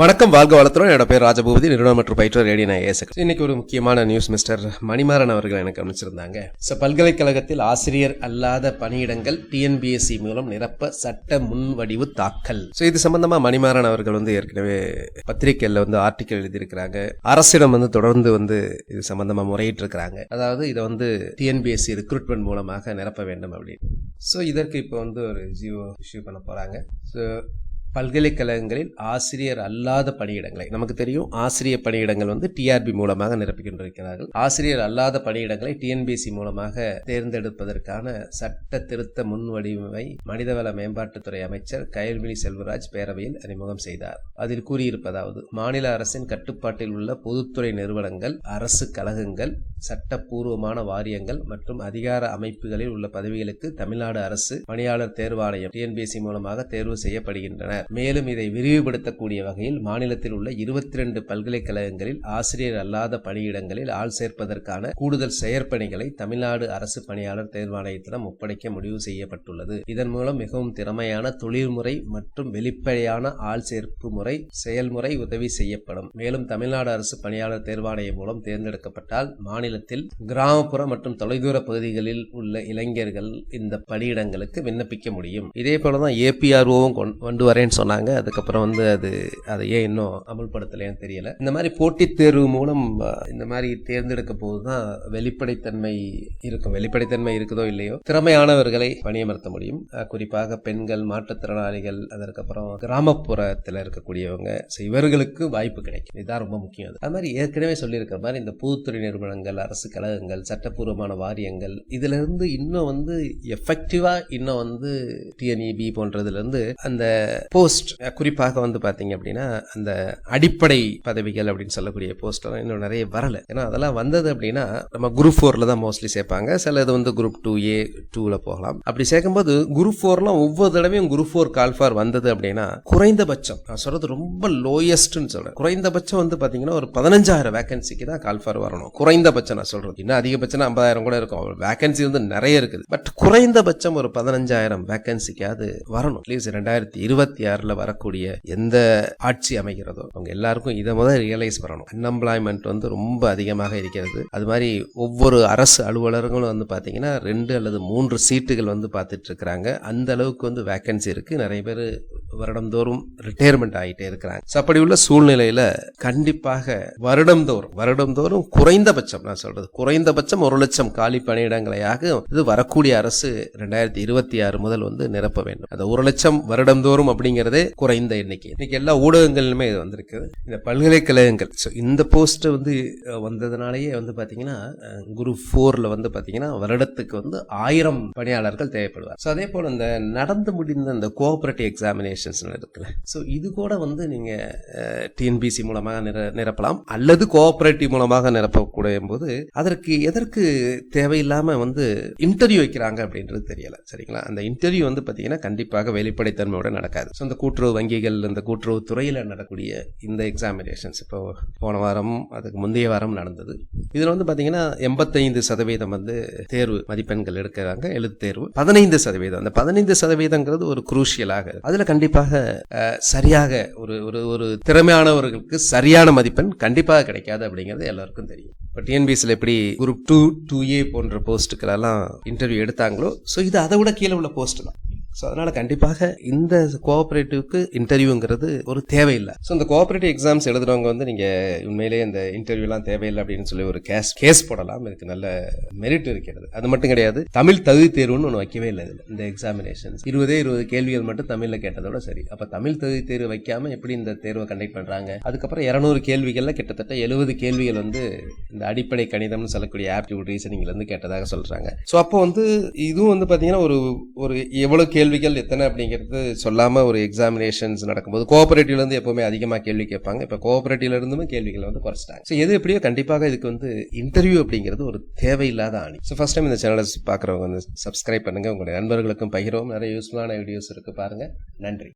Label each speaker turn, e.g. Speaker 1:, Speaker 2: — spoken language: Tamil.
Speaker 1: வணக்கம் வாழ்க வளர்த்துறோம் என்னோட பேர் ராஜபூபதி. நிறுவனம் மற்றும் பயிற்றுவர் ரேடியோ நான் ஏசக் இன்னைக்கு ஒரு முக்கியமான நியூஸ் மிஸ்டர் மணிமாறன் அவர்கள் எனக்கு அமைச்சிருந்தாங்க ஸோ பல்கலைக்கழகத்தில் ஆசிரியர் அல்லாத பணியிடங்கள் டிஎன்பிஎஸ்சி மூலம் நிரப்ப சட்ட முன்வடிவு தாக்கல். ஸோ இது சம்பந்தமா மணிமாறன் அவர்கள் வந்து ஏற்கனவே பத்திரிகையில் வந்து ஆர்டிக்கல் எழுதியிருக்கிறாங்க. அரசிடம் வந்து தொடர்ந்து வந்து இது சம்பந்தமா முறையிட்டு இருக்கிறாங்க அதாவது இதை வந்து டிஎன்பிஎஸ்சி ரெக்ரூட்மெண்ட் மூலமாக நிரப்ப வேண்டும் அப்படின்னு. ஸோ இதற்கு இப்போ வந்து ஒரு ஜியோ இஷ்யூ பண்ண போறாங்க. ஸோ பல்கலைக்கழகங்களில் ஆசிரியர் அல்லாத பணியிடங்களை நமக்கு தெரியும் ஆசிரியர் பணியிடங்கள் வந்து டிஆர்பி மூலமாக நிரப்பிக்கொண்டிருக்கிறார்கள் ஆசிரியர் அல்லாத பணியிடங்களை டிஎன்பிசி மூலமாக தேர்ந்தெடுப்பதற்கான சட்ட திருத்த முன்வடிவை மனிதவள மேம்பாட்டுத்துறை அமைச்சர் கயல்விழி செல்வராஜ் பேரவையில் அறிமுகம் செய்தார். அதில் கூறியிருப்பதாவது மாநில அரசின் கட்டுப்பாட்டில் உள்ள பொதுத்துறை நிறுவனங்கள் அரசு கழகங்கள் சட்டப்பூர்வமான வாரியங்கள் மற்றும் அதிகார அமைப்புகளில் உள்ள பதவிகளுக்கு தமிழ்நாடு அரசு பணியாளர் தேர்வாணையம் டிஎன்பிஎஸ்சி மூலமாக தேர்வு செய்யப்படுகின்றனர் மேலும் இதை விரிவுபடுத்தக்கூடிய வகையில் மாநிலத்தில் உள்ள இருபத்தி ரெண்டு பல்கலைக்கழகங்களில் ஆசிரியர் அல்லாத பணியிடங்களில் ஆள் சேர்ப்பதற்கான கூடுதல் செயற்பணிகளை தமிழ்நாடு அரசு பணியாளர் தேர்வாணையத்திடம் ஒப்படைக்க முடிவு செய்யப்பட்டுள்ளது. இதன் மூலம் மிகவும் திறமையான தொழில்முறை மற்றும் வெளிப்படையான ஆள் சேர்ப்பு முறை செயல்முறை உதவி செய்யப்படும். மேலும் தமிழ்நாடு அரசு பணியாளர் தேர்வாணையம் மூலம் தேர்ந்தெடுக்கப்பட்டால் மாநிலத்தில் கிராமப்புற மற்றும் தொலைதூர பகுதிகளில் உள்ள இளைஞர்கள் இந்த பணியிடங்களுக்கு விண்ணப்பிக்க முடியும். இதே போலதான் ஏபிஆர்ஓவும் கொண்டு அப்படின்னு சொன்னாங்க. அதுக்கப்புறம் வந்து அது அதை ஏன் இன்னும் அமல்படுத்தலைன்னு தெரியல. இந்த மாதிரி போட்டித் தேர்வு மூலம் இந்த மாதிரி தேர்ந்தெடுக்க போதுதான் வெளிப்படைத்தன்மை இருக்கும். வெளிப்படைத்தன்மை இருக்குதோ இல்லையோ திறமையானவர்களை பணியமர்த்த முடியும். குறிப்பாக பெண்கள் மாற்றுத்திறனாளிகள் அதற்கப்புறம் கிராமப்புறத்தில் இருக்கக்கூடியவங்க ஸோ இவர்களுக்கு வாய்ப்பு கிடைக்கும். இதுதான் ரொம்ப முக்கியம். அது. அது மாதிரி ஏற்கனவே சொல்லியிருக்கிற மாதிரி இந்த பொதுத்துறை நிறுவனங்கள் அரசு கழகங்கள் சட்டப்பூர்வமான வாரியங்கள் இதுல இருந்து இன்னும் வந்து எஃபெக்டிவா இன்னும் வந்து டிஎன்இபி போன்றதுல இருந்து அந்த போஸ்ட் குறிப்பாக வந்து பாத்தீங்க அப்படின்னா அந்த அடிப்படை பதவிகள் அப்படின்னு சொல்லக்கூடிய போஸ்ட் எல்லாம் இன்னும் நிறைய வரல. ஏன்னா அதெல்லாம் வந்தது அப்படின்னா நம்ம குரூப் ஃபோர்ல தான் மோஸ்ட்லி சேர்ப்பாங்க. சில இது வந்து குரூப் டூ ஏ டூல போகலாம். அப்படி சேர்க்கும்போது குரூப் ஃபோர்லாம் ஒவ்வொரு தடவையும் குரூப் ஃபோர் கால்ஃபார் வந்தது அப்படின்னா குறைந்தபட்சம் நான் சொல்றது ரொம்ப லோயஸ்ட்னு சொல்றேன். குறைந்தபட்சம் வந்து பாத்தீங்கன்னா ஒரு பதினஞ்சாயிரம் வேகன்சிக்கு தான் கால்ஃபார் வரணும். குறைந்தபட்சம் நான் சொல்றது. இன்னும் அதிகபட்சம் ஐம்பதாயிரம் கூட இருக்கும். வேகன்சி வந்து நிறைய இருக்குது. பட் குறைந்தபட்சம் ஒரு பதினஞ்சாயிரம் வேகன்சிக்காவது வரணும். அட்லீஸ்ட் ரெண்டாயிரத்தி இருபத்தி ஆறுல வரக்கூடிய எந்த ஆட்சி அமைகிறதோ அவங்க எல்லாருக்கும் இதை முதல் ரியலைஸ் பண்ணணும். அன்எம்ப்ளாய்மெண்ட் வந்து ரொம்ப அதிகமாக இருக்கிறது. அது மாதிரி ஒவ்வொரு அரசு அலுவலர்களும் வந்து பார்த்தீங்கன்னா ரெண்டு அல்லது மூன்று சீட்டுகள் வந்து பார்த்துட்டு இருக்கிறாங்க. அந்த அளவுக்கு வந்து வேக்கன்சி இருக்கு. நிறைய பேர் வருடந்தோறும் ரிட்டையர்மெண்ட் ஆகிட்டே இருக்கிறாங்க. ஸோ அப்படி உள்ள சூழ்நிலையில் கண்டிப்பாக வருடந்தோறும் வருடந்தோறும் குறைந்தபட்சம் நான் சொல்றது குறைந்தபட்சம் ஒரு லட்சம் காலி பணியிடங்களையாக இது வரக்கூடிய அரசு ரெண்டாயிரத்தி இருபத்தி ஆறு முதல் வந்து நிரப்ப வேண்டும். அந்த ஒரு லட்சம் வருடந்தோறும் அப்படிங்கிறதே குறைந்த எண்ணிக்கை. இன்னைக்கு எல்லா ஊடகங்களிலுமே இது வந்திருக்குது இந்த பல்கலைக்கழகங்கள் ஸோ இந்த போஸ்ட் வந்து வந்ததுனாலேயே வந்து பார்த்தீங்கன்னா குரூப் ஃபோரில் வந்து பார்த்தீங்கன்னா வருடத்துக்கு வந்து ஆயிரம் பணியாளர்கள் தேவைப்படுவார். ஸோ அதே போல் இந்த நடந்து முடிந்த இந்த கோஆபரேட்டிவ் எக்ஸாமினேஷன்ஸ் இருக்குல்ல ஸோ இது கூட வந்து நீங்கள் டிஎன்பிசி மூலமாக நிர நிரப்பலாம். அல்லது கோஆபரேட்டிவ் மூலமாக நிரப்பக்கூடிய போது அதற்கு எதற்கு தேவையில்லாமல் வந்து இன்டர்வியூ வைக்கிறாங்க அப்படின்றது தெரியல. சரிங்களா? அந்த இன்டர்வியூ வந்து பார்த்தீங்கன்னா கண்டிப்பாக வெளிப்படைத்தன்மையோட நடக்காது. ஸோ இந்த கூட்டுறவு வங்கிகள் இந்த கூட்டுறவு துறையில் நடக்கூடிய இந்த எக்ஸாமினேஷன்ஸ் இப்போ போன வாரம் அதுக்கு முந்தைய வாரம் நடந்தது. இதில் வந்து பார்த்தீங்கன்னா எண்பத்தைந்து சதவீதம் வந்து தேர்வு மதிப்பெண்கள் எடுக்கிறாங்க எழுத்து தேர்வு. பதினைந்து சதவீதம். அந்த பதினைந்து சதவீதங்கிறது ஒரு குரூஷியலாக அதில் கண்டிப்பாக கண்டிப்பாக சரியாக ஒரு ஒரு ஒரு திறமையானவர்களுக்கு சரியான மதிப்பெண் கண்டிப்பாக கிடைக்காது அப்படிங்கிறது எல்லாருக்கும் தெரியும். இப்போ டிஎன்பிஎஸ்சில் எப்படி குரூப் டூ டூ ஏ போன்ற போஸ்ட்டுக்களெல்லாம் இன்டர்வியூ எடுத்தாங்களோ ஸோ இது அதை விட கீழே உள்ள போஸ்ட் தான். ஸோ அதனால் கண்டிப்பாக இந்த கோஆப்ரேட்டிவ்க்கு இன்டர்வியூங்கிறது ஒரு தேவையில்லை. ஸோ இந்த கோஆப்ரேட்டிவ் எக்ஸாம்ஸ் எழுதுறவங்க வந்து நீங்கள் உண்மையிலேயே இந்த இன்டர்வியூலாம் தேவையில்லை அப்படின்னு சொல்லி ஒரு கேஸ் கேஸ் போடலாம். இதுக்கு நல்ல மெரிட் இருக்கிறது. அது மட்டும் கிடையாது தமிழ் தகுதி தேர்வுன்னு ஒன்று வைக்கவே இல்லை இதில் இந்த எக்ஸாமினேஷன்ஸ் இருபதே இருபது கேள்விகள் மட்டும் தமிழில் கேட்டதோட சரி. அப்போ தமிழ் தகுதி தேர்வு வைக்காமல் எப்படி இந்த தேர்வை கண்டக்ட் பண்ணுறாங்க அதுக்கப்புறம் இரநூறு கேள்விகளில் கிட்டத்தட்ட எழுபது கேள்விகள் வந்து இந்த அடிப்படை கணிதம்னு சொல்லக்கூடிய ஆப்டியூட் ரீசனிங்லேருந்து கேட்டதாக சொல்கிறாங்க ஸோ அப்போ வந்து இதுவும் வந்து பார்த்தீங்கன்னா ஒரு ஒரு எவ்வளவு கேள்விகள் எத்தனை அப்படிங்கிறது சொல்லாமல் ஒரு எக்ஸாமினேஷன்ஸ் நடக்கும்போது கோஆபரேட்டிவ்லேருந்து எப்போவுமே அதிகமாக கேள்வி கேட்பாங்க. இப்போ கோஆபரேட்டிவ்லேருந்துமே கேள்விகளை வந்து குறைச்சிட்டாங்க. ஸோ எது எப்படியோ கண்டிப்பாக இதுக்கு வந்து இன்டர்வியூ அப்படிங்கிறது ஒரு தேவையில்லாத ஆணி. ஸோ ஃபஸ்ட் டைம் இந்த சேனலை பார்க்குறவங்க வந்து சப்ஸ்கிரைப் பண்ணுங்க. உங்களுடைய நண்பர்களுக்கும் பகிரவும். நிறைய யூஸ்ஃபுல்லான வீடியோஸ் இருக்குது பாருங்கள் நன்றி.